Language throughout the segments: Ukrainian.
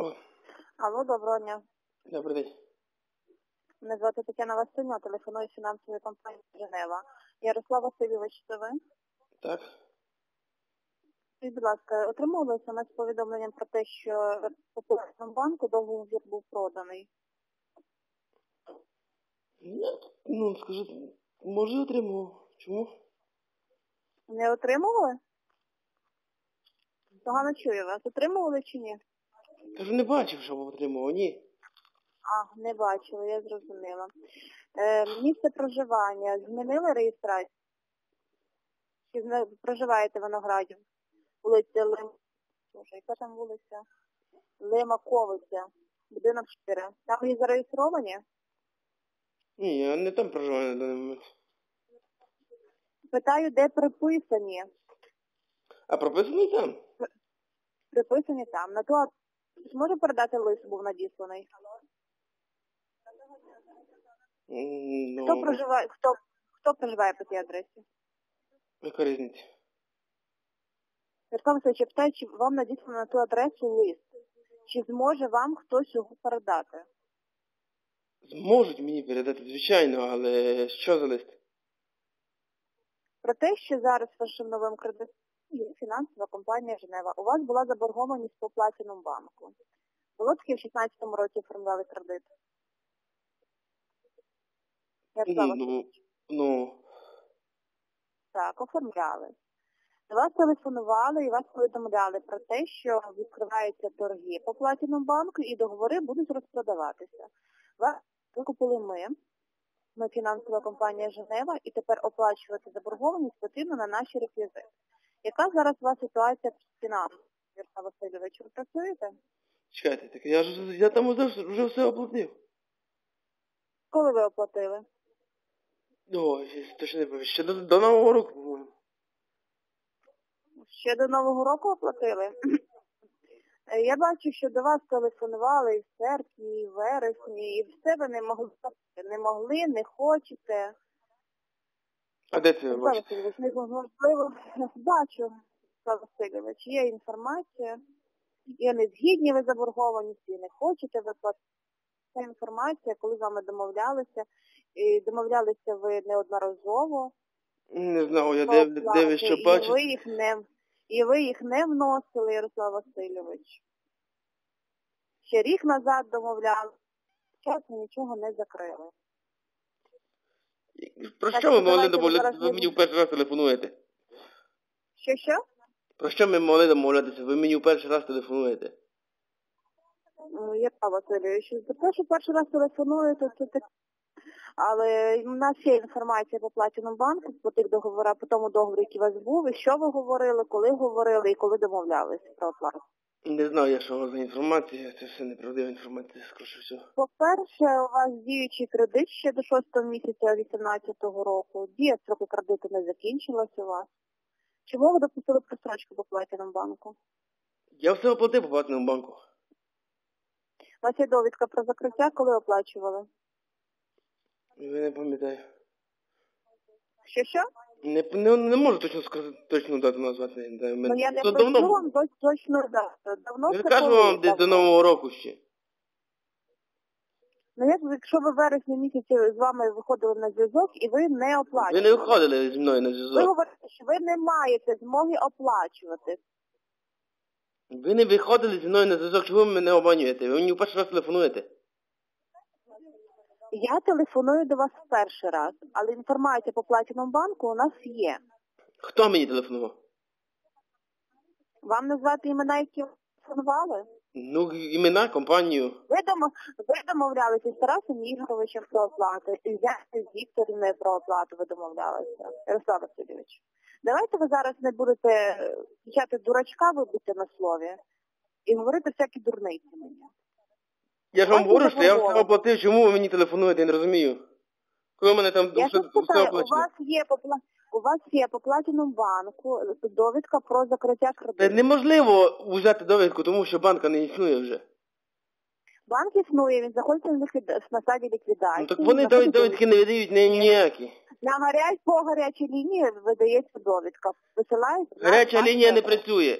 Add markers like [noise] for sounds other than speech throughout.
Алло, доброго дня. добрий день. Мене звати Тетяна Васильівна, телефоную з фінансової компанії Женева. Ярослав Васильович, це ви? Так? Скажіть, будь ласка, отримували смс з повідомленням про те, що в популярному банку договір був проданий? Ну, ну, скажіть, може отримав. Чому? Не отримували? Погано чую вас. Отримували чи ні? Кажу, не бачив, що отримав, ні. А, не бачили, я зрозуміла. Е, місце проживання. Змінили реєстрацію? Чи проживаєте в Винограді? Вулиця Лим... Боже, яка там вулиця? Лимаковиця. Будинок 4. Там ви зареєстровані? Ні, я не там проживаю на даний момент. Питаю, де приписані? А прописаний там? Приписані там. На то зможе передати лист був надісланий? Ну, Хто проживає, хто, хто проживає по цій адресі? яка різниця? Ярослав Васильович, я питаю, чи вам надіслано на ту адресу лист? Чи зможе вам хтось його передати? Зможуть мені передати, звичайно, але що за лист? Про те, що зараз вашим новим кредитом фінансова компанія Женева. У вас була заборгованість по платіному банку. Було таке в 16-му році оформляли кредит? Ярослав Ну, ну, Так, оформляли. До вас телефонували і вас повідомляли про те, що відкриваються торги по платіному банку і договори будуть розпродаватися. Вас викупили ми, ми фінансова компанія Женева, і тепер оплачувати заборгованість потрібно на наші реквізити. Яка зараз у вас ситуація з фінансами, Ярослав Васильович? Ви працюєте? чекайте, так я ж я там уже, вже все оплатив. Коли ви оплатили? Я точно не пам'ятаю. Ще до, до Нового року, по-моєму. Ще до Нового року оплатили? [clears throat] Я бачу, що до вас телефонували і в серпні, і в вересні, і все ви не могли, не могли, не хочете. А де це ви бачите? Можливо, бачу, Ярослав Васильович, є інформація, є не згідні ви заборгованості, не хочете виплатити. Ця інформація, коли з вами домовлялися, і домовлялися ви неодноразово, Не знаю, я де, де оплати, і ви їх не і ви їх не вносили, Ярослав Васильович. Ще рік назад домовляли, чесно нічого не закрили. Про що ми могли домовлятися? Ви мені в перший раз телефонуєте. Що що? Про що ми могли домовлятися? Ви мені в перший раз телефонуєте. Ну, Ярослав Васильович, за те, що перший раз телефонуєте, це так. Але в нас є інформація по платіному банку, по тих договорах, по тому договору, який у вас був, і що ви говорили, коли говорили і коли домовлялися про оплату. Не знаю я, що у вас за інформація, це все неправдива інформація, скоріше всього. По-перше, у вас діючий кредит ще до 6 місяця 2018 року. Дія строку кредиту не закінчилась у вас. Чому ви допустили просрочку по платіному банку? Я все оплатив по платному банку. У вас є довідка про закриття, коли оплачували? Я не пам'ятаю. Що що? Не, не, не можу точно сказати, точну дату назвати. Ну я не давно. вам точ- точно дату. Давно Я кажу вам десь до Нового року ще. Ну як ви- якщо ви в вересні місяці з вами виходили на зв'язок і ви не Ви не виходили зі мною на Ви зв'язок. говорите, що ви не маєте змоги оплачувати. Ви не виходили зі мною на зв'язок, чого ви мене обманюєте? Ви мені в перший раз телефонуєте. Я телефоную до вас в перший раз, але інформація по платіному банку у нас є. Хто мені телефонував? Вам назвати імена, які ви телефонували? Ну, імена, компанію. Ви, домо- ви домовлялися з Тарасом Ігоровичем про оплату, і я з Вікторівною про оплату ви домовлялися, Ярослав Васильович. Давайте ви зараз не будете е, почати дурачка вибити на слові і говорити всякі дурниці мені. Я ж вам не говорю, що я все оплатив, чому ви мені телефонуєте, я не розумію. Коли мене там Я все, у оплачено. вас є по пла- у вас є по платіному банку довідка про закриття кредиту. неможливо взяти довідку, тому що банка не існує вже. Банк існує, він знаходиться на, стадії ліквідації. Ну так вони довід- довідки не видають ні- ніякі. На гаряч по гарячій лінії видається довідка. Висилається Гаряча лінія не працює.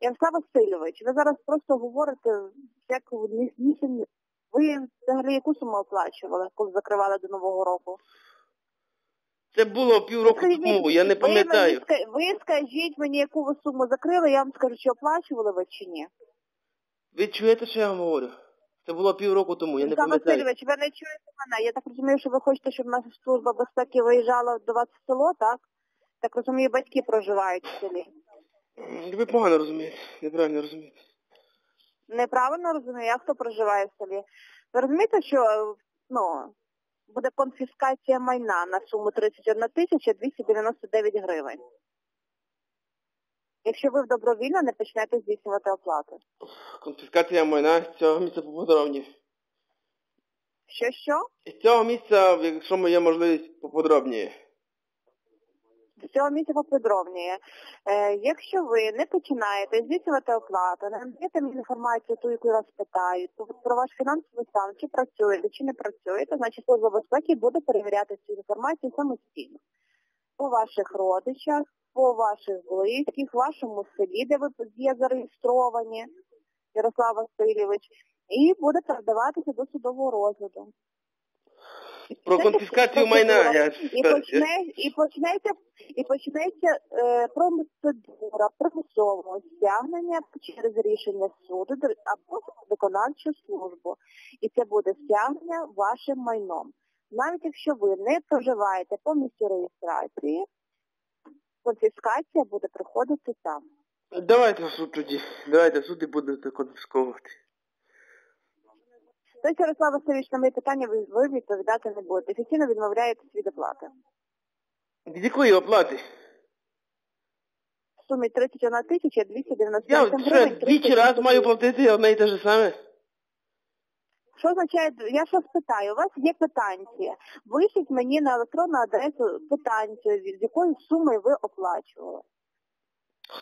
Ярослав Васильович, ви зараз просто говорите всяку несмісленну. Ви взагалі яку суму оплачували, коли закривали до Нового року? Це було півроку Скажіть тому, я не ви пам'ятаю. мені ска- Ви скажіть мені, яку ви суму закрили, я вам скажу, чи оплачували ви чи ні. Ви чуєте, що я вам говорю? Це було півроку тому, я не Ярослав пам'ятаю. Васильович, ви не чуєте мене. Я так розумію, що ви хочете, щоб наша служба безпеки виїжджала до вас в село, так? Так розумію, батьки проживають в селі. Ви погано розумієте, неправильно розумієте. Неправильно розумію, а хто проживає в селі? Ви розумієте, що е, ну, буде конфіскація майна на суму 31 тисяча 299 гривень. Якщо ви добровільно не почнете здійснювати оплати. Конфіскація майна з цього місця поподробніше. Що що? З цього місця, якщо є можливість, поподробніше. З цього місця поподробніше. Е, якщо ви не починаєте здійснювати оплату, не надаєте мені інформацію, ту, яку вас питаю, то про ваш фінансовий стан, чи працюєте, чи не працюєте, значить служба безпеки буде перевіряти цю інформацію самостійно. По ваших родичах, по ваших близьких, вашому селі, де ви є зареєстровані, Ярослав Васильович, і буде передаватися до судового розгляду. Про конфіскацію майна я І почне і почнеться і почнеться е, процедура примусового стягнення через рішення суду або виконавчу службу. І це буде стягнення вашим майном. Навіть якщо ви не проживаєте по місці реєстрації, конфіскація буде проходити там. Давайте в суд тоді. Давайте в суд і будете конфісковувати. Тобто, Ярослав Васильович, на мої питання ви, відповідати не будете. Офіційно відмовляєтесь від оплати. Від якої оплати? В сумі 31 тисяча Я 298 що, гривень. двічі раз маю платити одне і те ж саме? Що означає, я що спитаю, у вас є питанці. Вишліть мені на електронну адресу питанці, з якої суми ви оплачували.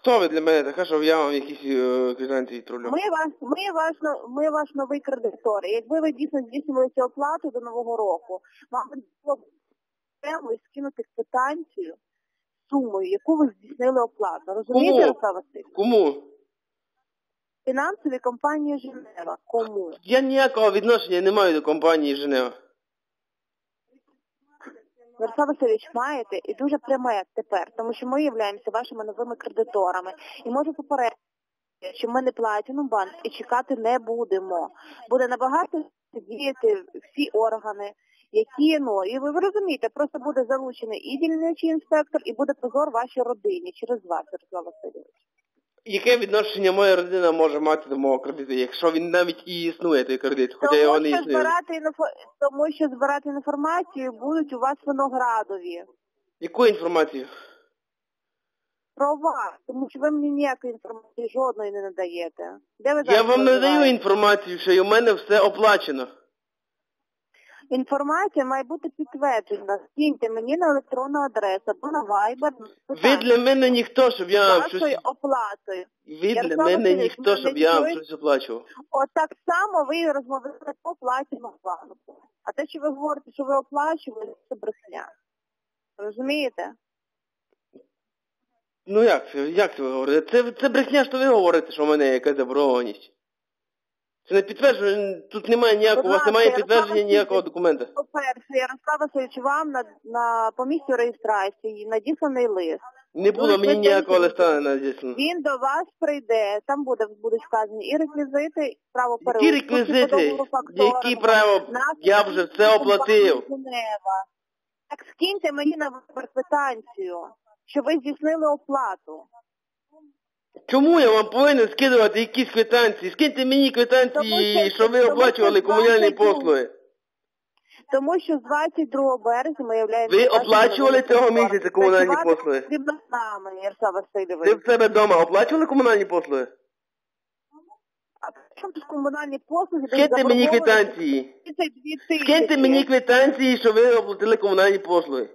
Хто ви для мене така, щоб я вам якісь е, квитанції відправляв? Ми ваш, ми ваш, ми ваш новий кредитор. Якби ви дійсно здійснювали цю оплату до Нового року, вам було б треба скинути квитанцію сумою, яку ви здійснили оплату. Розумієте? Ярослав Васильович? Кому? Фінансові компанії Женева. Кому? Я ніякого відношення не маю до компанії Женева. Ярослав Васильович, маєте і дуже пряме тепер, тому що ми являємося вашими новими кредиторами. І можу попередити, що ми не платимо банк і чекати не будемо. Буде набагато діяти всі органи, які, ну, і ви, ви розумієте, просто буде залучений і дільничий інспектор, і буде позор вашій родині через вас, Ярослав Васильович. Яке відношення моя родина може мати до мого кредиту, якщо він навіть і існує той кредит, хоча його не існує? збирати, інфо- тому що збирати інформацію будуть у вас Виноградові. Яку інформацію? Про вас, тому що ви мені ніякої інформації жодної не надаєте. Де ви Я вам не даю інформацію, що й у мене все оплачено. Інформація має бути підтверджена. Скиньте мені на електронну адресу або на Viber. Ви для мене ніхто, щоб я вам щось... оплатою. Ви для мене ніхто, щоб я вам щось оплачував. От так само ви розмовляєте по оплаті на банку. А те, що ви говорите, що ви оплачували, це брехня. Розумієте? Ну як це, як це ви говорите? Це, це брехня, що ви говорите, що в мене якась заборгованість. Це не підтверджує, тут немає ніякого, у вас немає підтвердження ніякого документа. По-перше, Ярослав Васильович, вам на, на по місцю реєстрації надісланий лист. Не було мені ніякого листа надіслано. Він до вас прийде, там буде будуть вказані і реквізити, і право Які реквізити? Які право? Я вже все оплатив. Так скиньте мені на квитанцію, що ви здійснили оплату. Чому я вам повинен скидувати якісь квитанції? Скиньте мені Тому квитанції, що- що ви тому оплачували комунальні 22 послуги. Тому що з 22 березня ми являємося... Ви оплачували цього місяця комунальні Працювати послуги? потрібно з нами, Ярослав Васильович. Ви в себе вдома оплачували комунальні послуги? А при чому тут комунальні послуги? де Скиньте мені заборгованість квитанції. 32 тисячі? Скиньте мені квитанції, що ви оплатили комунальні послуги.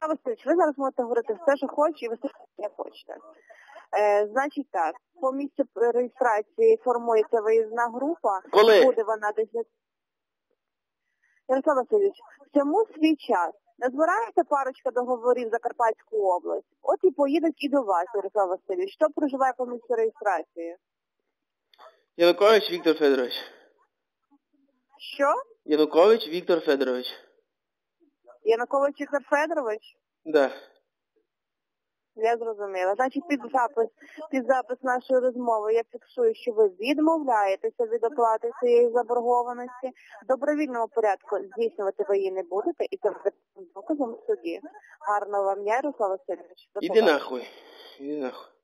Ярослав Васильович, ви зараз можете говорити все, що хочете, і ви все, що не хочете. Е, значить так, по місцю реєстрації формується виїзна група. Коли? Буде вона десь... Ярослав Васильович, цьому свій час. Назбирається парочка договорів за Карпатську область, от і поїдуть і до вас, Ярослав Васильович. Хто проживає по місці реєстрації? Янукович Віктор Федорович. Що? Янукович Віктор Федорович. Янукович Віктор Федорович? Да. Я зрозуміла. Значить, під запис, під запис нашої розмови я фіксую, що ви відмовляєтеся від оплати цієї заборгованості. В добровільному порядку здійснювати ви її не будете, і це буде доказом в суді. Гарного вам дня, Ярослав Васильович. До Іди нахуй. Іди нахуй.